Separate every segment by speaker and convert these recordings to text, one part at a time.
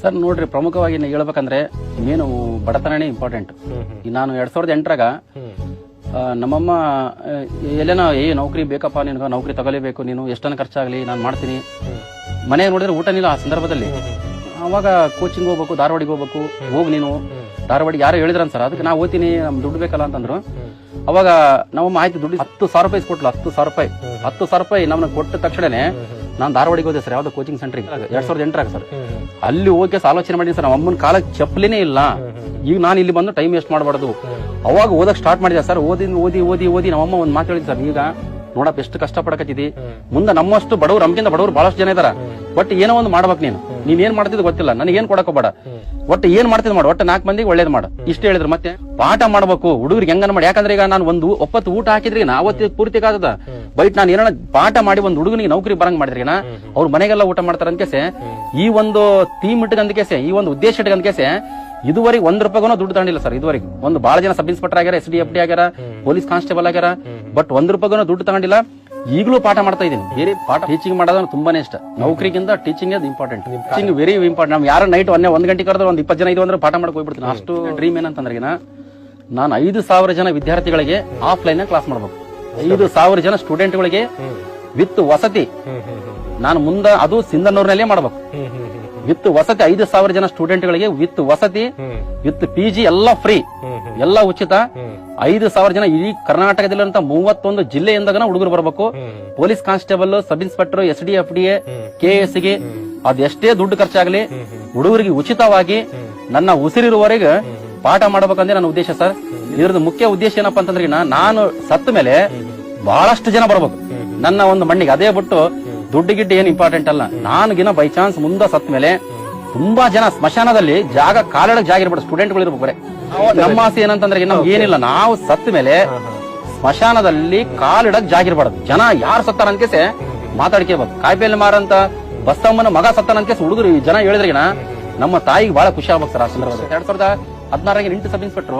Speaker 1: Sir ನೋಡ್ರಿ ಪ್ರಮುಖವಾಗಿ ನೀವು ಹೇಳ್ಬೇಕಂದ್ರೆ ಮೇನು ಬಡತನನೇ ಇಂಪಾರ್ಟೆಂಟ್ ನಾನು ಎರಡ್ ಸಾವಿರದ ಎಂಟರಾಗ ನಮ್ಮಮ್ಮ ಎಲ್ಲೇನ ಏ ನೌಕರಿ ಬೇಕಪ್ಪ ನಿನಗೆ ನೌಕರಿ ತಗೊಲೇಬೇಕು ನೀನು ಎಷ್ಟನ್ನ ಖರ್ಚಾಗಲಿ ನಾನು ಮಾಡ್ತೀನಿ. ಮನೆಗೆ ನೋಡಿದ್ರೆ ಊಟನಿಲ್ಲ ಆ ಸಂದರ್ಭದಲ್ಲಿ. ಅವಾಗ ಕೋಚಿಂಗ್ ಹೋಗ್ಬೇಕು ಧಾರವಾಡಿಗೆ ಹೋಗ್ಬೇಕು ಹೋಗಿ ನೀನು. ಧಾರವಾಡಿಗೆ ಯಾರು ಹೇಳಿದ್ರನ್ ಸರ್ ಅದಕ್ಕೆ ನಾವು ಓದ್ತೀನಿ ನಮ್ ದುಡ್ಡು ಬೇಕಲ್ಲ ಅಂತಂದ್ರು. ಅವಾಗ ನಮ್ಮಮ್ಮ ಆಯ್ತು ದುಡ್ಡು ಹತ್ತು ಸಾವಿರ ರೂಪಾಯಿ ಕೊಟ್ಲು ಹತ್ತು ಸಾವಿರ ರೂಪಾಯಿ. ಹತ್ತು ಸಾವಿರ ರೂಪಾಯಿ ನಮ್ಗೆ ಕೊಟ್ಟ ತಕ್ಷಣನೇ ನಾನು ಧಾರವಾಡಿಗೆ ಹೋದೆ ಸರ್ ಯಾವ್ದು ಕೋಚಿಂಗ್ ಸೆಂಟರ್ ಎರಡ್ ಸಾವಿರದ ಎಂಟರಾಗ ಸರ್. ಅಲ್ಲಿ ಹೋಗಿ ಆಲೋಚನೆ ಮಾಡಿ ಸರ್ ನಮ್ಮ ಅಮ್ಮನ ಕಾಲಕ್ಕೆ ಚಪ್ಪಲಿನೇ ಇಲ್ಲ. ಈಗ ನಾನು ಇಲ್ಲಿ ಬಂದು ಟೈಮ್ ವೇಸ್ಟ್ ಮಾಡಬಾರ್ದು. ಅವಾಗ ಓದಕ್ಕೆ ಸ್ಟಾರ್ಟ್ ಮಾಡಿದೆ ಸರ್ ಓದಿ ಓದಿ ಓದಿ ಓದಿ ನಮ್ಮಮ್ಮ ಒಂದು ಮಾತು ಹೇಳಿದ್ ಸರ್ ಈಗ ನೋಡಪ್ಪ ಎಷ್ಟು ಕಷ್ಟ ಪಡಕತ್ತಿದಿ ಮುಂದೆ ನಮ್ಮಷ್ಟು ಬಡವರು ನಮ್ಗಿಂತ ಬಡವರು ಬಹಳಷ್ಟು ಜನ ಇದಾರ. ಬಟ್ ಏನೋ ಒಂದು ಮಾಡ್ಬೇಕು ನೀನು. ನೀನ್ ಏನ್ ಮಾಡ್ತಿದ್ ಗೊತ್ತಿಲ್ಲ. ನನಗೆ ಏನ್ ಕೊಡಕೋಬೇಡ ಒಟ್ಟು ಏನ್ ಮಾಡ್ತಿದ್ ಮಾಡು. ಒಟ್ಟು ನಾಲ್ಕು ಮಂದಿಗೆ ಒಳ್ಳೇದ್ ಮಾಡು. ಇಷ್ಟ ಹೇಳಿದ್ರು ಮತ್ತೆ. ಪಾಠ ಮಾಡ್ಬೇಕು. ಹುಡುಗರಿಗೆ ಹೆಂಗನ್ ಮಾಡಿ ಯಾಕಂದ್ರೆ ಈಗ ನಾನು ಒಂದು ಒಪ್ಪತ್ತು ಊಟ ಹಾಕಿದ್ರೆ ನಾ ಅವತ್ತು ಪೂರ್ತಿ ಕಾದದ. ಬೈಟ್ ನಾನು ಏನೋ ಪಾಠ ಮಾಡಿ ಒಂದು ಹುಡುಗನಿಗೆ ನೌಕರಿ ಬರಂಗ್ ಮಾಡಿದ್ರಿ ನಾ ಅವ್ರ ಮನೆಗೆಲ್ಲ ಊಟ ಮಾಡ್ತಾರ ಅಂದ್ಕೆಸೆ ಈ ಒಂದು ಥೀಮ್ ಇಟ್ಕಂದ್ಕೆಸೆ ಈ ಒಂದು ಉದ್ದೇಶ ಇಟ್ಕಂದ್ಕೆಸೆ ಇದುವರೆಗೆ ಒಂದ್ ರೂಪಾಯಿಗೂ ದುಡ್ಡು ತಗೊಂಡಿಲ್ಲ ಸರ್ ಇದುವರೆಗೆ. ಒಂದು ಬಹಳ ಜನ ಸಬ್ ಇನ್ಸ್ಪೆಕ್ಟರ್ ಆಗ್ಯಾರ ಎಸ್ ಡಿ ಎಫ್ ಡಿ ಆಗ್ಯಾರ ಪೊಲೀಸ್ ಕಾನ್ಸ್ಟೇಬಲ್ ಆಗ್ಯಾರ ಬಟ್ ಒಂದ್ ರೂಪಾಯಿಗೂ ದುಡ್ಡು ತಗೊಂಡಿಲ್ಲ. ಈಗಲೂ ಪಾಠ ಮಾಡ್ತಾ ಇದ್ದೀನಿ ಬೇರೆ ಪಾಠ ಟೀಚಿಂಗ್ ಮಾಡೋದು ತುಂಬಾನೇ ಇಷ್ಟ. ನೌಕರಿಗಿಂತ ಟೀಚಿಂಗ್ ಅದು ಇಂಪಾರ್ಟೆಂಟ್ ಟೀಚಿಂಗ್ ವೆರಿ ಇಂಪಾರ್ಟೆಂಟ್ ನಾವು ಯಾರು ನೈಟ್ ಒಂದೇ ಒಂದ್ ಗಂಟೆ ಕರೆದ್ರೆ ಒಂದ್ ಇಪ್ಪತ್ತು ಜನ ಇದು ಅಂದ್ರೆ ಪಾಠ ಮಾಡಿ ಹೋಗ್ಬಿಡ್ತೀನಿ. ಅಷ್ಟು ಡ್ರೀಮ್ ಏನಂತಂದ್ರೆ ನಾನು ಐದು ಸಾವಿರ ಜನ ವಿದ್ಯಾರ್ಥಿಗಳಿಗೆ ಆಫ್ಲೈನ್ ಕ್ಲಾಸ್ ಮಾಡಬೇಕು. ಐದು ಸಾವಿರ ಜನ ಸ್ಟೂಡೆಂಟ್ಗಳಿಗೆ ವಿತ್ ವಸತಿ ನಾನು ಮುಂದೆ ಅದು ಸಿಂಧನೂರಿನಲ್ಲೇ ಮಾಡ್ಬೇಕು. ವಿತ್ ವಸತಿ ಐದು ಸಾವಿರ ಜನ ಸ್ಟೂಡೆಂಟ್ಗಳಿಗೆ ವಿತ್ ವಸತಿ ವಿತ್ ಪಿ ಜಿ ಎಲ್ಲ ಫ್ರೀ. ಎಲ್ಲ ಉಚಿತ. ಐದು ಸಾವಿರ ಜನ ಇಡೀ ಕರ್ನಾಟಕದಲ್ಲಿರುವಂತ ಮೂವತ್ತೊಂದು ಜಿಲ್ಲೆಯಿಂದಗನ ಹುಡುಗರು ಬರಬೇಕು. Police constable sub inspector S D F D A K ಎಸ್ಗೆ ಅದೆಷ್ಟೇ ದುಡ್ಡು ಖರ್ಚಾಗಲಿ ಹುಡುಗರಿಗೆ ಉಚಿತವಾಗಿ ನನ್ನ ಉಸಿರಿರುವವರೆಗೆ ಪಾಠ ಮಾಡಬೇಕಂದ್ರೆ ನನ್ನ ಉದ್ದೇಶ ಸರ್. ಇದ್ರದ್ದು ಮುಖ್ಯ ಉದ್ದೇಶ ಏನಪ್ಪಾ ಅಂತಂದ್ರೆ ನಾನು ಸತ್ತ ಮೇಲೆ ಬಹಳಷ್ಟು ಜನ ಬರ್ಬೇಕು. ನನ್ನ ಒಂದು ಮಣ್ಣಿಗೆ. ಅದೇ ಬಿಟ್ಟು ದುಡ್ಡು ಗಿಡ್ಡು ಏನ್ ಇಂಪಾರ್ಟೆಂಟ್ ಅಲ್ಲ. ನಾನ್ಗಿನ ಬೈ ಚಾನ್ಸ್ ಮುಂದೆ ಸತ್ ಮೇಲೆ ತುಂಬಾ ಜನ ಸ್ಮಶಾನದಲ್ಲಿ ಜಾಗ ಕಾಲಡಕ್ ಜಾಗ ಇರ್ಬಿಡ ಸ್ಟೂಡೆಂಟ್ಗಳು ಇರ್ಬೇಕು ನಮ್ಮ ಆಸೆ ಏನಂತಂದ್ರೆ ನಮ್ಗೆ ಏನಿಲ್ಲ. ನಾವು ಸತ್ ಮೇಲೆ ಸ್ಮಶಾನದಲ್ಲಿ ಕಾಲಿಡಕ್ ಜಾಗ ಇರ್ಬಾರ್ದು. ಜನ ಯಾರು ಸತ್ತಾರ ಅನ್ಕೇಸೆ ಮಾತಾಡ್ಕೋಬೇಕು ಕಾಯಿಪಲ್ಲೆ ಮಾರಂತ ಬಸ್ತಮ್ಮನ ಮಗ ಸತ್ತಾನ ಅನ್ಕೇಸ್ ಹುಡುಗರು ಜನ ಹೇಳಿದ್ರಿಗಿನ ನಮ್ಮ ತಾಯಿಗೆ ಬಹಳ ಖುಷಿ ಆಗ್ಬೇಕು ಸರ್ ಆ ಸಂದರ್ಭದಲ್ಲಿ. ಎರಡ್ ಸಾವಿರದ ಹದಿನಾರಾಗಿ into sub inspector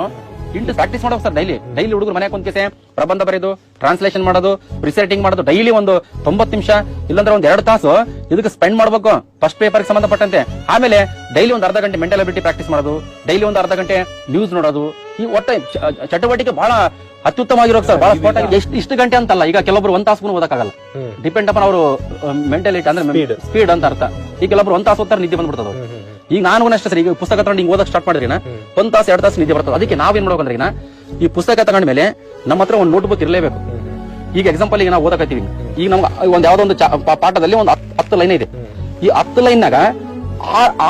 Speaker 1: into practice ಮಾಡೋದು ಸರ್ ಡೈಲಿ ಡೈಲಿ ಹುಡುಗರು ಮನೆ ಕುಂತಿಸೆ ಪ್ರಬಂಧ ಬರೆಯೋದು ಟ್ರಾನ್ಸ್ಲೇಷನ್ ಮಾಡೋದು ರಿಸರ್ಟಿಂಗ್ ಮಾಡೋದು ಡೈಲಿ ಒಂದು ತೊಂಬತ್ತು ನಿಮಿಷ ಇಲ್ಲಾಂದ್ರೆ ಒಂದ್ ಎರಡು ತಾಸು ಇದಕ್ಕೆ ಸ್ಪೆಂಡ್ ಮಾಡಬೇಕು. ಫಸ್ಟ್ ಪೇಪರ್ ಸಂಬಂಧಪಟ್ಟಂತೆ. ಆಮೇಲೆ ಡೈಲಿ ಒಂದು ಅರ್ಧ ಗಂಟೆ ಮೆಂಟಲ್ ಅಬಿಲಿಟಿ ಪ್ರಾಕ್ಟೀಸ್ ಮಾಡೋದು ಡೈಲಿ ಒಂದು ಅರ್ಧ ಗಂಟೆ ನ್ಯೂಸ್ ನೋಡೋದು. ಈ ಒಟ್ಟೆ ಚಟುವಟಿಕೆ ಬಹಳ ಅತ್ಯುತ್ತಮವಾಗಿರೋ ಸರ್. ಬಹಳ ಸ್ಪಾಟ್ ಆಗಿ ಎಷ್ಟು ಇಷ್ಟು ಗಂಟೆ ಅಂತಲ್ಲ ಈಗ ಕೆಲವೊಬ್ರು ಒಂದ್ ತಾಸು ಓದಕ್ಕಾಗಲ್ಲ. ಡಿಪೆಂಡ್ ಅಪನ್ ಅವರು ಮೆಂಟಲಿಟಿ ಅಂದ್ರೆ ಸ್ಪೀಡ್ ಅಂತ ಅರ್ಥ. ಈಗ ಕೆಲವೊಬ್ರು ಒಂದ್ ತಾಸು ಓದ್ತಾರೆ ನಿದ್ದೆ ಬಂದ್ಬಿಡ್ತದ ಈಗ ನಾನು ಅಷ್ಟೇ ಸರಿ ಈಗ ಪುಸ್ತಕ ತಗೊಂಡು ಹಿಂಗ್ ಓದಕ್ ಸ್ಟಾರ್ಟ್ ಮಾಡಿದ್ರಿನ ಒಂದ್ ತಾಸು ಎರಡು ತಾಸು ನಿದ್ದೆ ಬರ್ತದೆ. ಅದಕ್ಕೆ ನಾವೇನ್ ಮಾಡ್ಬೇಕಂದ್ರೆ ಈಗ ಈ ಪುಸ್ತಕ ತಗೊಂಡ ಮೇಲೆ ನಮ್ಮ ಹತ್ರ ಒಂದು ನೋಟ್ಬುಕ್ ಇರಲೇಬೇಕು. ಈಗ ಎಕ್ಸಾಂಪಲ್ ಈಗ ನಾವು ಓದಕತ್ತೀವಿ ಈಗ ನಮ್ಗೆ ಒಂದ್ ಯಾವ್ದೋ ಒಂದು ಪಾಠದಲ್ಲಿ ಒಂದು ಹತ್ತು ಲೈನ್ ಇದೆ. ಈ ಹತ್ತು ಲೈನ್ನಾಗ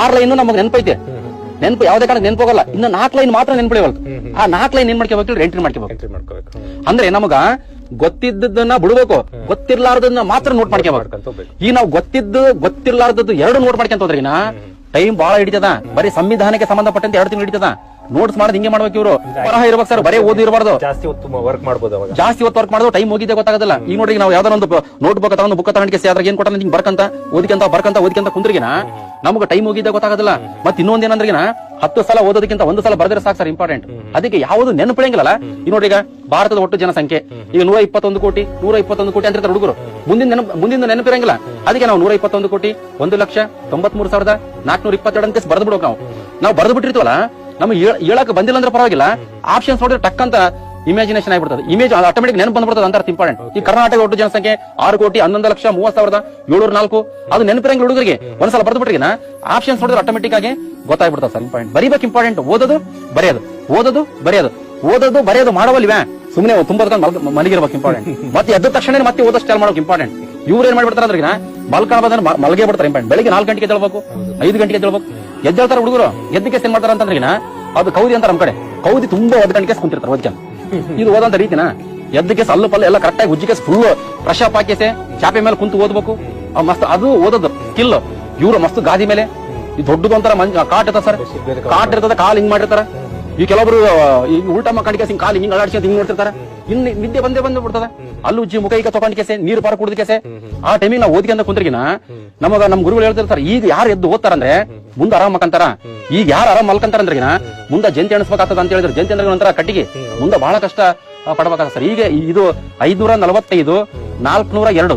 Speaker 1: ಆರ್ ಲೈನ್ ನಮಗೆ ನೆನಪೈತೆ. ನೆನಪು ಯಾವ್ದೇ ಕಾರಣ ನೆನಪೋಗಲ್ಲ. ಇನ್ನು ನಾಲ್ಕು ಲೈನ್ ಮಾತ್ರ ನೆನಪಿಳಿವಲ್ತು ಆ ನಾಲ್ಕು ಲೈನ್ ಏನ್ ಮಾಡ್ಕೋಬೇಕು ಎಂಟ್ರಿ ಮಾಡ್ಕೋಬೇಕು.
Speaker 2: ಎಂಟ್ರಿ ಮಾಡ್ಕೋಬೇಕು.
Speaker 1: ಅಂದ್ರೆ ನಮಗ ಗೊತ್ತಿದ್ದನ್ನ ಬಿಡಬೇಕು. ಗೊತ್ತಿರ್ಲಾರ್ದನ್ನ ಮಾತ್ರ ನೋಟ್ ಮಾಡ್ಕೋಬೇಕು. ಈಗ ನಾವು ಗೊತ್ತಿದ್ದು ಗೊತ್ತಿರ್ಲಾರ್ದದ್ದು ಎರಡು ನೋಟ್ ಮಾಡ್ಕೊಂತ ಹೋದ್ರಿ ನಾ ಟೈಮ್ ಬಹಳ ಹಿಡಿತದ. ಬರೀ ಸಂವಿಧಾನಕ್ಕೆ ಸಂಬಂಧಪಟ್ಟಂತೆ ಎರಡು ತಿಂಗಳು ಹಿಡಿತದ. ನೋಟ್ಸ್ ಮಾಡೋದು ಹಿಂಗೆ ಮಾಡ್ಬೇಕು ಇವರು. ಬರಹ ಇರ್ಬೇಕು ಸರ್ ಬರೇ ಓದಿ ಇರಬಾರ್ದು.
Speaker 2: ಜಾಸ್ತಿ ಹೊತ್ತು ವರ್ಕ್ ಮಾಡ್ಬೋದು ಅವಾಗ.
Speaker 1: ಜಾಸ್ತಿ ಹೊತ್ತು ವರ್ಕ್ ಮಾಡೋದು ಟೈಮ್ ಹೋಗಿದೆ ಗೊತ್ತಾಗೋದಿಲ್ಲ. ಈಗ ನೋಡಿ ನಾವು ಯಾವ್ದಾರ ಒಂದು ನೋಟ್ ಬುಕ್ ತಗೊಂಡು ಬುಕ್ ತಗೊಂಡಿಗೆ ಅದ್ರಾಗ ಏನ್ ಕೊಟ್ಟ ನಿಂಗೆ ಬರ್ಕಂತ ಓದಿಕಂತ ಬರ್ಕಂತ ಓದಿಕಂತ ಕುಂದ್ರಿಗಿನ? ನಮಗೆ ಟೈಮ್ ಹೋಗಿದೆ ಗೊತ್ತಾಗೋದಿಲ್ಲ. ಮತ್ತೆ ಇನ್ನೊಂದ್ ಏನಂದ್ರಿಗಿನ? ಹತ್ತು ಸಲ ಓದೋದಕ್ಕಿಂತ ಒಂದು ಸಲ ಬರ್ದ್ರೆ ಸಾಕು ಸರ್ ಇಂಪಾರ್ಟೆಂಟ್ ಅದಕ್ಕೆ ಯಾವುದು ನೆನಪಿಳಂಗಿಲ್ಲ ಈಗ ನೋಡಿ ಈಗ ಭಾರತದ ಒಟ್ಟು ಜನಸಂಖ್ಯೆ. ಈಗ ನೂರ ಇಪ್ಪತ್ತೊಂದು ಕೋಟಿ ನೂರ ಇಪ್ಪತ್ತೊಂದು ಕೋಟಿ ಅಂತ ಹುಡುಗರು. ಮುಂದಿನ ನೆನಪು ಮುಂದಿನ ನೆನಪಿರಂಗಿಲ್ಲ. ಅದಕ್ಕೆ ನಾವು ನೂರ ಇಪ್ಪತ್ತೊಂದು ಕೋಟಿ ಒಂದು ಲಕ್ಷ ತೊಂಬತ್ಮೂರು ಸಾವಿರದ ನಾಲ್ಕನೂರ ಇಪ್ಪತ್ತೆರಡು ಅಂತ ಬರ್ದು ನಾವು. ನಾವು ಬರ್ದು ಬಿಟ್ಟಿರ್ತೀವಲ್ಲ ನಮ್ಗೆ ಹೇಳ- ಹೇಳಕ್ ಬಂದಿಲ್ಲ ಅಂದ್ರೆ ಪರವಾಗಿಲ್ಲ. ಆಪ್ಷನ್ಸ್ ನೋಡಿದ್ರೆ ಟಕ್ ಅಂತ ಇಮ್ಯಾಜಿನೇಷನ್ ಆಗಿಬಿಡ್ತದೆ ಇಮೇಜ್ ಆಟೋಮೆಟಿಕ್ ನೆನಪು ಬಂದ್ಬಿಡ್ತದೆ ಅಂತ ಇಂಪಾರ್ಟೆಂಟ್ ಈ ಕರ್ನಾಟಕ ಒಟ್ಟು ಜನಸಂಖ್ಯೆ ಆರು ಕೋಟಿ ಹನ್ನೊಂದು ಲಕ್ಷ ಮೂವತ್ ಸಾವಿರದ ಏಳ್ನೂರ ನಾಲ್ಕು. ಅದು ನೆನಪಿರಂಗ ಹುಡುಗರಿಗೆ. ಒಂದ್ಸಲ ಬರ್ದು ಬಿಟ್ರಿಗಿನ ಆಪ್ಷನ್ಸ್ ನೋಡಿದ್ರೆ ಆಟೋಮೆಟಿಕ್ ಆಗಿ ಗೊತ್ತಾಗ್ಬಿಡ್ತದೆ ಸರ್ ಇಂಪಾರ್ಟೆಂಟ್ ಬರೀಬೇಕು ಇಂಪಾರ್ಟೆಂಟ್ ಓದೋದು ಬರೆಯೋದು. ಓದೋದು ಬರೆಯೋದು. ಓದೋದು ಬರೆಯೋದು ಮಾಡವಲ್ವೇ ಸುಮ್ಮನೆ ತುಂಬಾ ಮಲಗಿರ್ಬೇಕು ಇಂಪಾರ್ಟೆಂಟ್ ಮತ್ತೆ ಎದ್ದ ತಕ್ಷಣ ಮತ್ತೆ ಓದೋ ಸ್ಟಾಲ್ ಮಾಡೋಕೆ ಇಂಪಾರ್ಟೆಂಟ್ ಇವ್ರು ಏನ್ ಮಾಡ್ಬಿಡ್ತಾರೆ ಅಂದ್ರೆ ಮಲ್ಕಾಣ ಮಲಗೇ ಬಿಡ್ತಾರೆ ಇಂಪಾರ್ಟೆಂಟ್ ಬೆಳಿಗ್ಗೆ ನಾಲ್ಕು ಗಂಟೆಗೆ ತಿಳ್ಬೇಕು ಐದು ಗಂಟೆಗೆ ಎದ್ದೇಳ್ಬೇಕು. ಎದ್ದೇಳ್ತಾರೆ ಹುಡುಗರು ಎದ್ದಕ್ಕೆ ಏನ್ ಮಾಡ್ತಾರ ಅಂತಂದ್ರೆ ಅದು ಕೌದಿ ಅಂತಾರ ನಮ್ ಕಡೆ. ಕೌದಿ ತುಂಬಾ ಒದ್ಕಂಡ್ ಕೇಸ್ ಕುಂತಿರ್ತಾರೆ ಓದ್ಕೊಂಡು ಇದು ಓದಂತ ರೀತಿನ? ಎದ್ದಕ್ಕೆ ಸಲ್ಲು ಪಲ್ಲು ಎಲ್ಲ ಕರೆಕ್ಟಾಗಿ ಉಜ್ಜಿಗೆ ಫುಲ್ ಫ್ರೆಶ್ ಅಪ್ ಹಾಕಿಸೆ ಚಾಪೆ ಮೇಲೆ ಕುಂತು ಓದ್ಬೇಕು. ಮಸ್ತ್ ಅದು ಓದೋದು ಸ್ಕಿಲ್ ಇವ್ರು ಮಸ್ತ್ ಗಾದಿ ಮೇಲೆ. ದೊಡ್ಡದು ಒಂಥರ ಮಂಜ ಕಾಟ್ ಇರ್ತದೆ ಸರ್. ಕಾಟ್ ಇರ್ತದ, ಕಾಲ್ ಹಿಂಗ್ ಮಾಡಿರ್ತಾರ. ಈ ಕೆಲವೊಬ್ರು ಈ ಉಲ್ಟಾ ಮಕ್ಕಳಿಗೆ ಹಿಂಗ್ ಕಾಲ್ ಹಿಂಗ್ ಅಳಾಡ್ಸಿ ಹಿಂಗ್ ನೋಡ್ತಿರ್ತಾರ. ಇನ್ನು ನಿದ್ದೆ ಬಂದೇ ಬಂದು ಬಿಡ್ತದ ಅಲ್ಲಿ ಉಜ್ಜಿ ಮುಖ ಈಗ ತಗೊಂಡ್ ಕೆಸೆ ನೀರು ಪಾರ ಕುಡಿದ ಕೆಸೆ. ಆ ಟೈಮಿಗೆ ನಾವು ಓದ್ಕೊಂಡ ಕುಂದ್ರಿಗಿನ ನಮಗ ನಮ್ ಗುರುಗಳು ಹೇಳ್ತಿರ್ತಾರೆ ಈಗ ಯಾರು ಎದ್ದು ಓದ್ತಾರಂದ್ರೆ ಮುಂದೆ ಆರಾಮ್ ಮಕ್ಕಂತಾರ ಈಗ ಯಾರು ಆರಾಮ್ ಮಲ್ಕಂತಾರ ಅಂದ್ರಿಗಿನ ಮುಂದೆ ಜಂತಿ ಅಣಿಸ್ಬೇಕಾಗ್ತದ ಅಂತ ಹೇಳಿದ್ರೆ. ಜಂತಿ ಅಂದ್ರೆ ಒಂಥರ ಕಟ್ಟಿಗೆ. ಮುಂದೆ ಬಹಳ ಕಷ್ಟ ಪಡಬೇಕಾಗ ಸರ್. ಈಗ ಇದು ಐದ್ನೂರ ನಲವತ್ತೈದು ನಾಲ್ಕನೂರ ಎರಡು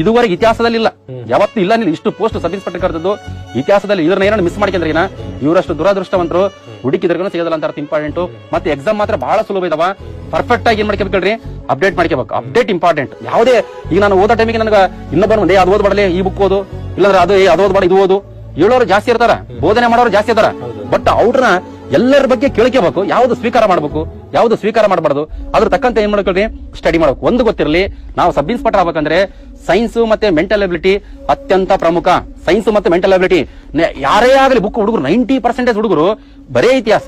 Speaker 1: ಇದುವರೆಗೆ ಇತಿಹಾಸದಲ್ಲಿ ಇಲ್ಲ. ಯಾವತ್ತೂ ಇಲ್ಲ ಇಷ್ಟು ಪೋಸ್ಟ್ ಸಬ್ ಇನ್ಸ್ಪೆಕ್ಟರ್ ಕರೆದದ್ದು ಇತಿಹಾಸದಲ್ಲಿ ಇದ್ರನ್ನ ಏನಾದ್ರು ಮಿಸ್ ಮಾಡ್ಕೊಂಡ್ರೆ ಏನ ಇವರಷ್ಟು ದುರಾದೃಷ್ಟವಂತರು ಹುಡುಕಿದ್ರಿಗೂ ಸಿಗೋದಿಲ್ಲ ಅಂತ ಇಂಪಾರ್ಟೆಂಟ್ ಮತ್ತೆ ಎಕ್ಸಾಮ್ ಮಾತ್ರ ಬಹಳ ಸುಲಭ ಇದಾವ. ಪರ್ಫೆಕ್ಟ್ ಆಗಿ ಏನ್ ಮಾಡ್ಕೋಬೇಕಲ್ರಿ ಅಪ್ಡೇಟ್ ಮಾಡ್ಕೋಬೇಕು. ಅಪ್ಡೇಟ್ ಇಂಪಾರ್ಟೆಂಟ್ ಯಾವುದೇ, ಈಗ ನಾನು ಓದೋ ಟೈಮಿಗೆ ನನಗೆ ಇನ್ನೊಬ್ಬರು ಒಂದೇ ಅದು ಓದ್ಬಾಡಲಿ ಈ ಬುಕ್ ಓದು, ಇಲ್ಲಾಂದ್ರೆ ಅದು ಅದು ಓದ್ಬೇಡ ಇದು ಓದು. ಹೇಳೋರು ಜಾಸ್ತಿ ಇರ್ತಾರ ಬೋಧನೆ ಮಾಡೋರು ಜಾಸ್ತಿ ಇರ್ತಾರ. ಬಟ್ ಅವ್ರನ್ನ ಎಲ್ಲರ ಬಗ್ಗೆ ಕೇಳ್ಕೋಬೇಕು ಯಾವ್ದು ಸ್ವೀಕಾರ ಮಾಡ್ಬೇಕು ಯಾವ್ದು ಸ್ವೀಕಾರ ಮಾಡಬಾರ್ದು ಅದ್ರ ತಕ್ಕಂತೆ ಏನ್ ಮಾಡ್ಕೊಳ್ರಿ ಸ್ಟಡಿ ಮಾಡ್ಬೇಕು. ಒಂದು ಗೊತ್ತಿರಲಿ ನಾವು ಸಬ್ ಇನ್ಸ್ಪೆಕ್ಟರ್ ಆಗ್ಬೇಕಂದ್ರೆ ಸೈನ್ಸ್ ಮತ್ತೆ ಮೆಂಟಲ್ ಅಬಿಲಿಟಿ ಅತ್ಯಂತ ಪ್ರಮುಖ. ಸೈನ್ಸ್ ಮತ್ತೆ ಮೆಂಟಲ್ ಅಬಿಲಿಟಿ ಯಾರೇ ಆಗಲಿ ಬುಕ್ ಹುಡುಗರು ನೈಂಟಿ ಪರ್ಸೆಂಟೇಜ್ ಹುಡುಗರು ಬರೇ ಇತಿಹಾಸ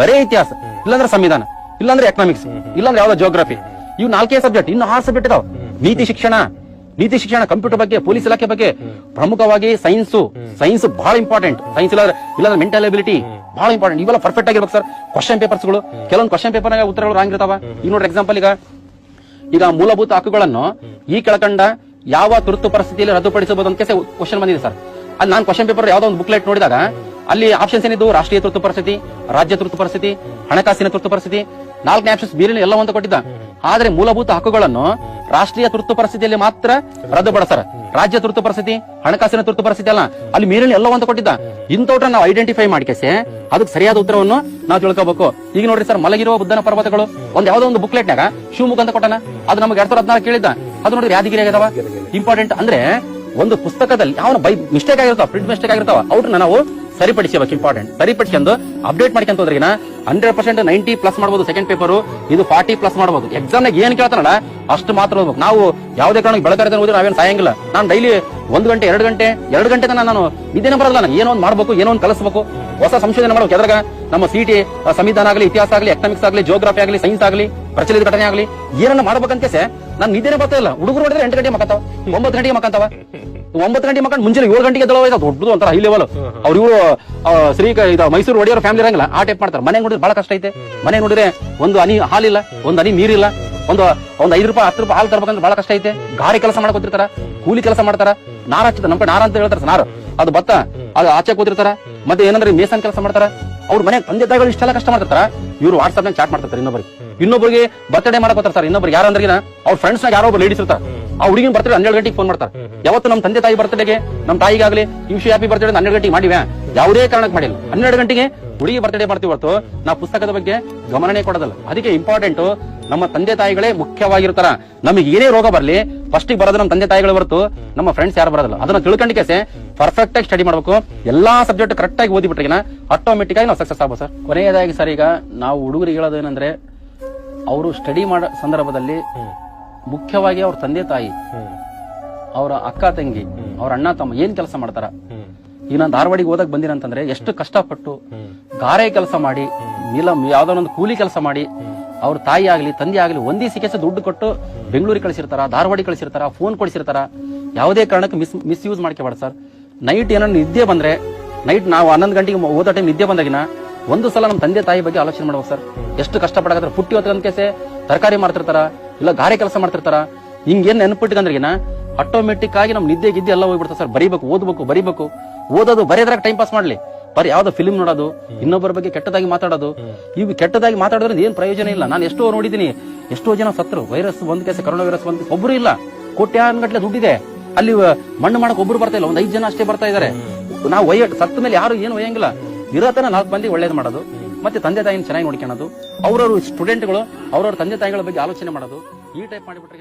Speaker 1: ಬರೇ ಇತಿಹಾಸ. ಇಲ್ಲಾಂದ್ರೆ ಸಂವಿಧಾನ ಇಲ್ಲಾಂದ್ರೆ ಎಕನಾಮಿಕ್ಸ್ ಇಲ್ಲಾಂದ್ರೆ ಯಾವ್ದೋ ಜೋಗ್ರಫಿ ಇವ್ ನಾಲ್ಕೇ ಸಬ್ಜೆಕ್ಟ್ ಇನ್ನು ಆರು ಸಬ್ಜೆಕ್ಟ್ ಇದಾವ. ನೀತಿ ಶಿಕ್ಷಣ ನೀತಿ ಶಿಕ್ಷಣ ಕಂಪ್ಯೂಟರ್ ಬಗ್ಗೆ ಪೊಲೀಸ್ ಇಲಾಖೆ ಬಗ್ಗೆ ಪ್ರಮುಖವಾಗಿ ಸೈನ್ಸ್ ಸೈನ್ಸ್ ಬಹಳ ಇಂಪಾರ್ಟೆಂಟ್ ಸೈನ್ಸ್ ಇಲ್ಲಾಂದ್ರೆ ಇಲ್ಲಾಂದ್ರೆ ಮೆಂಟಲ್ ಎಬಿಲಿಟಿ ಬಹಳ ಇಂಪಾರ್ಟೆಂಟ್ ಇವೆಲ್ಲ ಪರ್ಫೆಕ್ಟ್ ಆಗಿರ್ಬೇಕು ಸರ್ ಕ್ವಶನ್ ಪೇಪರ್ಸ್ಗಳು ಕೆಲವೊಂದು ಕ್ವಶನ್ ಪೇಪರ್ ಉತ್ತರಗಳು ರಾಂಗ್ ಇರ್ತಾವ. ಈಗ ನೋಡ್ರಿ ಎಕ್ಸಾಂಪಲ್ ಈಗ. ಈಗ ಮೂಲಭೂತ ಹಕ್ಕುಗಳನ್ನು ಈ ಕೆಳಕಂಡ ಯಾವ ತುರ್ತು ಪರಿಸ್ಥಿತಿಯಲ್ಲಿ ರದ್ದುಪಡಿಸಬಹುದು ಅಂತ ಕ್ವಶನ್ ಬಂದಿದೆ ಸರ್ ಅಲ್ಲಿ ನಾನು ಕ್ವಶನ್ ಪೇಪರ್ ಯಾವ್ದೋ ಒಂದು ಬುಕ್ಲೆಟ್ ನೋಡಿದಾಗ ಅಲ್ಲಿ ಆಪ್ಷನ್ಸ್ ಏನಿದ್ದು ರಾಷ್ಟ್ರೀಯ ತುರ್ತು ಪರಿಸ್ಥಿತಿ ರಾಜ್ಯ ತುರ್ತು ಪರಿಸ್ಥಿತಿ ಹಣಕಾಸಿನ ತುರ್ತು ಪರಿಸ್ಥಿತಿ ನಾಲ್ಕನೇ ಆಪ್ಷನ್ಸ್ ಬೇರೆ ಎಲ್ಲ ಒಂದು ಕೊಟ್ಟಿದ್ದ ಆದ್ರೆ ಮೂಲಭೂತ ಹಕ್ಕುಗಳನ್ನು ರಾಷ್ಟ್ರೀಯ ತುರ್ತು ಪರಿಸ್ಥಿತಿಯಲ್ಲಿ ಮಾತ್ರ ರದ್ದುಪಡಿಸ್ತಾರ ರಾಜ್ಯ ತುರ್ತು ಪರಿಸ್ಥಿತಿ, ಹಣಕಾಸಿನ ತುರ್ತು ಪರಿಸ್ಥಿತಿ ಅಲ್ಲ. ಅಲ್ಲಿ ಮೀರಿನ ಎಲ್ಲ ಒಂದು ಕೊಟ್ಟಿದ್ದ. ಇಂಥವ್ರನ್ನ ನಾವು ಐಡೆಂಟಿಫೈ ಮಾಡ್ಕೆಸೆ, ಅದಕ್ಕೆ ಸರಿಯಾದ ಉತ್ತರವನ್ನು ನಾವು ತಿಳ್ಕೋಬೇಕು. ಈಗ ನೋಡ್ರಿ ಸರ್ ಮಲಗಿರುವ ಬುದ್ಧನ ಪರ್ವತಗಳು, ಒಂದ್ ಯಾವ್ದೋ ಒಂದು ಬುಕ್ಲೆಟ್ನಾಗ ಶಿವಮೊಗ್ಗ ಅಂತ ಕೊಟ್ಟನ? ಅದು ನಮ್ಗೆ ಎರಡ್ ಸಾವಿರದ ಹದಿನಾಲ್ಕು ಕೇಳಿದ್ದ. ಅದು ನೋಡಿದ್ರೆ ಯಾದಗಿರಿ ಆಗದವ ಇಂಪಾರ್ಟೆಂಟ್ ಅಂದ್ರೆ ಒಂದು ಪುಸ್ತಕದಲ್ಲಿ ಯಾವ ಬೈ ಮಿಸ್ಟೇಕ್ ಆಗಿರ್ತಾವ ಪ್ರಿಂಟ್ ಮಿಸ್ಟೇಕ್ ಆಗಿರ್ತಾವ. ಅವ್ರನ್ನ ನಾವು ಸರಿಪಡಿಸಬೇಕು ಇಂಪಾರ್ಟೆಂಟ್ ಸರಿಪಡಿಸ್ಕೊಂಡು ಅಪ್ಡೇಟ್ ಮಾಡ್ಕೊಂತ ಹೋದ್ರಿನ ಹಂಡ್ರೆಡ್ ಪರ್ಸೆಂಟ್ ನೈಂಟಿ ಪ್ಲಸ್ ಮಾಡಬಹುದು ಸೆಕೆಂಡ್ ಪೇಪರ್ ಇದು ಫಾರ್ಟಿ ಪ್ಲಸ್ ಮಾಡಬಹುದು ಎಕ್ಸಾಮ್ ನಾಗ ಏನ್ ಕೇಳ್ತಾನಲ್ಲ, ಅಷ್ಟು ಮಾತ್ರ ಓದ್ಬೇಕು. ನಾವು ಯಾವುದೇ ಕಾರಣಕ್ಕೆ ಬೆಳಕಾರ ಓದಿದ್ರೆ ನಾವೇನು ಸಾಯಂಗಿಲ್ಲ. ನಾನು ಡೈಲಿ ಒಂದು ಗಂಟೆ, ಎರಡು ಗಂಟೆ ಎರಡು ಗಂಟೆ ತನಕ ನಾನು ಇದೇನ ಬರಲ್ಲ ಏನೋ ಒಂದು ಮಾಡಬೇಕು, ಏನೋ ಒಂದು ಕಲಿಸಬೇಕು. ಹೊಸ ಸಂಶೋಧನೆ ಮಾಡಬೇಕು. ಎದ್ರಾಗ ನಮ್ಮ ಸಿಟಿ ಸಂವಿಧಾನ ಆಗಲಿ, ಇತಿಹಾಸ ಆಗಲಿ ಎಕನಾಮಿಕ್ಸ್ ಆಗಲಿ ಜೋಗ್ರಫಿ ಆಗಲಿ ಸೈನ್ಸ್ ಆಗಲಿ, ಪ್ರಚಲಿತ ಘಟನೆ ಆಗಲಿ, ಏನನ್ನ ಮಾಡ್ಬೇಕಂತ ನಾನು ನಿದ್ದೆನೆ ಬರ್ತಾ ಇಲ್ಲ. ಹುಡುಗರು ನೋಡಿದ್ರೆ ಎಂಟು ಗಂಟೆ ಮಕ್ಕಂತಾವ. ಒಂಬತ್ತು ಗಂಟೆಗೆ ಮಕ್ಕಂತಾವ. ಒಂಬತ್ತು ಗಂಟೆ ಮಕ್ಕಂಡ್ ಮುಂಜಾನೆ ಏಳು ಗಂಟೆಗೆ ಎದ್ದಳವ ಇದು ದೊಡ್ಡದು ಒಂಥರ ಹೈ ಲೆವೆಲ್ ಅವ್ರು ಇವರು ಶ್ರೀ ಇದು ಮೈಸೂರು ಒಡೆಯವ್ರ ಫ್ಯಾಮಿಲಿ ಇರಂಗಿಲ್ಲ. ಆ ಟೈಪ್ ಮಾಡ್ತಾರೆ. ಮನೆ ನೋಡಿದ್ರೆ ಬಹಳ ಕಷ್ಟ ಐತೆ. ಮನೆ ನೋಡಿದ್ರೆ ಒಂದು ಹನಿ ಹಾಲಿಲ್ಲ, ಒಂದು ಹನಿ ನೀರಿಲ್ಲ, ಒಂದು ಒಂದು ಐದು ರೂಪಾಯಿ, ಹತ್ತು ರೂಪಾಯಿ ಹಾಲು ತರಬೇಕಂದ್ರೆ ಬಹಳ ಕಷ್ಟ ಐತೆ. ಗಾಡಿ ಕೆಲಸ ಮಾಡ್ಕೊತಿರ್ತಾರ ಕೂಲಿ ಕೆಲಸ ಮಾಡ್ತಾರ. ನಾರ ಹಚ್ಚಿದ ನಮ್ಮ ನಾರ ಅಂತ ಹೇಳ್ತಾರೆ ನಾರು. ಅದು ಭತ್ತ, ಅದು ಆಚೆ ಕೂತಿರ್ತಾರ. ಮತ್ತೆ ಏನಂದ್ರೆ ಮೇಸನ್ ಕೆಲಸ ಮಾಡ್ತಾರ. ಅವ್ರ ಮನೆ ತಂದೆ ತಾಯಿಗಳು ಇಷ್ಟೆಲ್ಲ ಕಷ್ಟ ಮಾಡ್ತಾರ ಇವ್ರು ವಾಟ್ಸ್ಆಪ್ ನಾಗ ಚಾಟ್ ಮಾಡ್ತಾರೆ ಇನ್ನೊಬ್ಬರಿಗೆ ಇನ್ನೊಬ್ಬರಿಗೆ ಬರ್ತ್ಡೇ ಮಾಡಕೋತಾರ ಸರ್ ಇನ್ನೊಬ್ರು ಯಾರು ಅಂದ್ರೆ ಅವ್ರ ಫ್ರೆಂಡ್ಸ್ ನಾಗ ಯಾರೋ ಒಬ್ಬ ಲೇಡೀಸ್ ಇರ್ತಾರೆ. ಆ ಹುಡುಗಿನ ಬರ್ತಾರೆ ಹನ್ನೆರಡು ಗಂಟೆಗೆ ಫೋನ್ ಮಾಡ್ತಾರೆ. ಯಾವತ್ತು ನಮ್ಮ ತಂದೆ ತಾಯಿ ಬರ್ತಡೆಗೆ ನಮ್ಮ ತಾಯಿಗಾಗ್ಲಿ ವಿಷಯ ಹ್ಯಾಪಿ ಬರ್ತ್ಡೇ ಹನ್ನೆರಡು ಗಂಟೆಗೆ ಮಾಡಿವ್ಯಾ ಯಾವುದೇ ಕಾರಣಕ್ಕೆ ಮಾಡಿಲ್ಲ. ಹನ್ನೆರಡು ಗಂಟೆಗೆ ಹುಡುಗಿ ಬರ್ತ್ಡೇ ಮಾಡ್ತೀವಿ ಹೊರತು ನಾ ಪುಸ್ತಕದ ಬಗ್ಗೆ ಗಮನನೇ ಕೊಡೋದಲ್ಲ. ಅದಕ್ಕೆ ಇಂಪಾರ್ಟೆಂಟ್ ನಮ್ಮ ತಂದೆ ತಾಯಿಗಳೇ ಮುಖ್ಯವಾಗಿರ್ತಾರ. ನಮಗೆ ಏನೇ ರೋಗ ಬರಲಿ ಫಸ್ಟ್ ಬರೋದು ನಮ್ಮ ತಂದೆ ತಾಯಿಗಳು ಹೊರತು ನಮ್ಮ ಫ್ರೆಂಡ್ಸ್ ಯಾರು ಬರೋದಿಲ್ಲ. ಅದನ್ನ ತಿಳ್ಕೊಂಡಿಕೆ ಪರ್ಫೆಕ್ಟ್ ಆಗಿ ಸ್ಟಡಿ ಮಾಡಬೇಕು. ಎಲ್ಲಾ ಸಬ್ಜೆಕ್ಟ್ ಕರೆಕ್ಟ್ ಆಗಿ ಓದಿಬಿಟ್ರೆ ಆಟೋಮೆಟಿಕ್ ಆಗಿ ನಾವು ಸಕ್ಸಸ್ ಆಗ್ಬೋದು ಸರ್ ಕೊನೆಯದಾಗಿ ಸರ್ ಈಗ ನಾವು ಹುಡುಗರಿಗೆ ಹೇಳೋದು ಏನಂದ್ರೆ ಅವರು ಸ್ಟಡಿ ಮಾಡೋ ಸಂದರ್ಭದಲ್ಲಿ ಮುಖ್ಯವಾಗಿ ಅವ್ರ ತಂದೆ ತಾಯಿ ಅವರ ಅಕ್ಕ ತಂಗಿ ಅವ್ರ ಅಣ್ಣ ತಮ್ಮ ಏನ್ ಕೆಲಸ ಮಾಡ್ತಾರ? ಈಗ ನಾನು ಧಾರವಾಡಿಗೆ ಓದಕ್ ಬಂದಿರಂತಂದ್ರೆ ಎಷ್ಟು ಕಷ್ಟಪಟ್ಟು ಗಾರೆ ಕೆಲಸ ಮಾಡಿ ಮಿಲ ಯಾವ್ದೋ ಒಂದು ಕೂಲಿ ಕೆಲಸ ಮಾಡಿ ಅವ್ರ ತಾಯಿ ಆಗ್ಲಿ ತಂದೆ ಆಗ್ಲಿ ಒಂದೇ ಸಿಕ್ಕೆ ದುಡ್ಡು ಕೊಟ್ಟು ಬೆಂಗಳೂರಿಗೆ ಕಳಿಸಿರ್ತಾರ ಧಾರವಾಡಿ ಕಳಿಸಿರ್ತಾರ ಫೋನ್ ಕೊಡಿಸಿರ್ತಾರ ಯಾವುದೇ ಕಾರಣಕ್ಕೆ ಮಿಸ್ ಮಿಸ್ ಯೂಸ್ ಮಾಡ್ಕೋಬೇಡ ಸರ್. ನೈಟ್ ಏನಾದ್ರು ನಿದ್ದೆ ಬಂದ್ರೆ ನೈಟ್ ನಾವು ಹನ್ನೊಂದು ಗಂಟೆಗೆ ಓದೋ ಟೈಮ್ ನಿದ್ದೆ ಬಂದಾಗಿನ ಒಂದು ಸಲ ನಮ್ಮ ತಂದೆ ತಾಯಿ ಬಗ್ಗೆ ಆಲೋಚನೆ ಮಾಡ್ಬೇಕು ಸರ್, ಎಷ್ಟು ಹುಟ್ಟಿ ಪುಟ್ಟಿ ಹೊತ್ಕೊಂಡ್ಕೆಸೆ ತರಕಾರಿ ಮಾಡ್ತಿರ್ತಾರ ಇಲ್ಲ ಗಾರೆ ಕೆಲಸ ಮಾಡ್ತಿರ್ತಾರ, ಹಿಂಗೇನ್ ನೆನಪಿಟ್ಟಿದಂದ್ರಿಗಿನ ಆಟೋಮೆಟಿಕ್ ಆಗಿ ನಮ್ ನಿದ್ದೆ ಗಿದ್ದೆ ಎಲ್ಲ ಹೋಗ್ಬಿಡ್ತಾರೆ ಸರ್. ಬರಿಬೇಕು, ಓದ್ಬೇಕು, ಬರಿಬೇಕು. ಓದೋದು ಬರೆಯೋದ್ರಾಗ ಟೈಮ್ ಪಾಸ್ ಮಾಡ್ಲಿ. ಬರೀ ಯಾವ್ದೋ ಫಿಲ್ಮ್ ನೋಡೋದು, ಇನ್ನೊಬ್ಬರ ಬಗ್ಗೆ ಕೆಟ್ಟದಾಗಿ ಮಾತಾಡೋದು. ಇವು ಕೆಟ್ಟದಾಗಿ ಮಾತಾಡೋದ್ರಿಂದ ಏನ್ ಪ್ರಯೋಜನ ಇಲ್ಲ. ನಾನು ಎಷ್ಟೋ ನೋಡಿದೀನಿ ಎಷ್ಟೋ ಜನ ಸತ್ರು ವೈರಸ್ ಒಂದ್ ಕೇಸ ಕರೋನಾ ವೈರಸ್ ಒಂದ್ ಒಬ್ರು ಇಲ್ಲ. ಕೋಟ್ಯಾನ್ಗಟ್ಲೆ ದುಡ್ಡಿದೆ. ಅಲ್ಲಿ, ಮಣ್ಣು ಮಾಡಕ್ ಒಬ್ರು ಬರ್ತಾ ಇಲ್ಲ, ಒಂದ್ ಐದ್ ಜನ ಅಷ್ಟೇ ಬರ್ತಾ ಇದಾರೆ. ನಾವು ಒಯ್ಯ ಸತ್ತ ಮೇಲೆ ಯಾರು ಏನು ಒಯ್ಯಂಗಿಲ್ಲ. ಇರತನ ನಾಲ್ಕು ಮಂದಿ ಒಳ್ಳೇದು ಮಾಡೋದು, ಮತ್ತೆ ತಂದೆ ತಾಯಿನ ಚೆನ್ನಾಗಿ ನೋಡ್ಕೊಳ್ಳೋದು ಅವ್ರವ್ರ ಸ್ಟೂಡೆಂಟ್ಗಳು ಅವ್ರವ್ರ ತಂದೆ ತಾಯಿಗಳ ಬಗ್ಗೆ ಆಲೋಚನೆ ಮಾಡೋದು, ಈ ಟೈಪ್ ಮಾಡಿಬಿಟ್ರೆ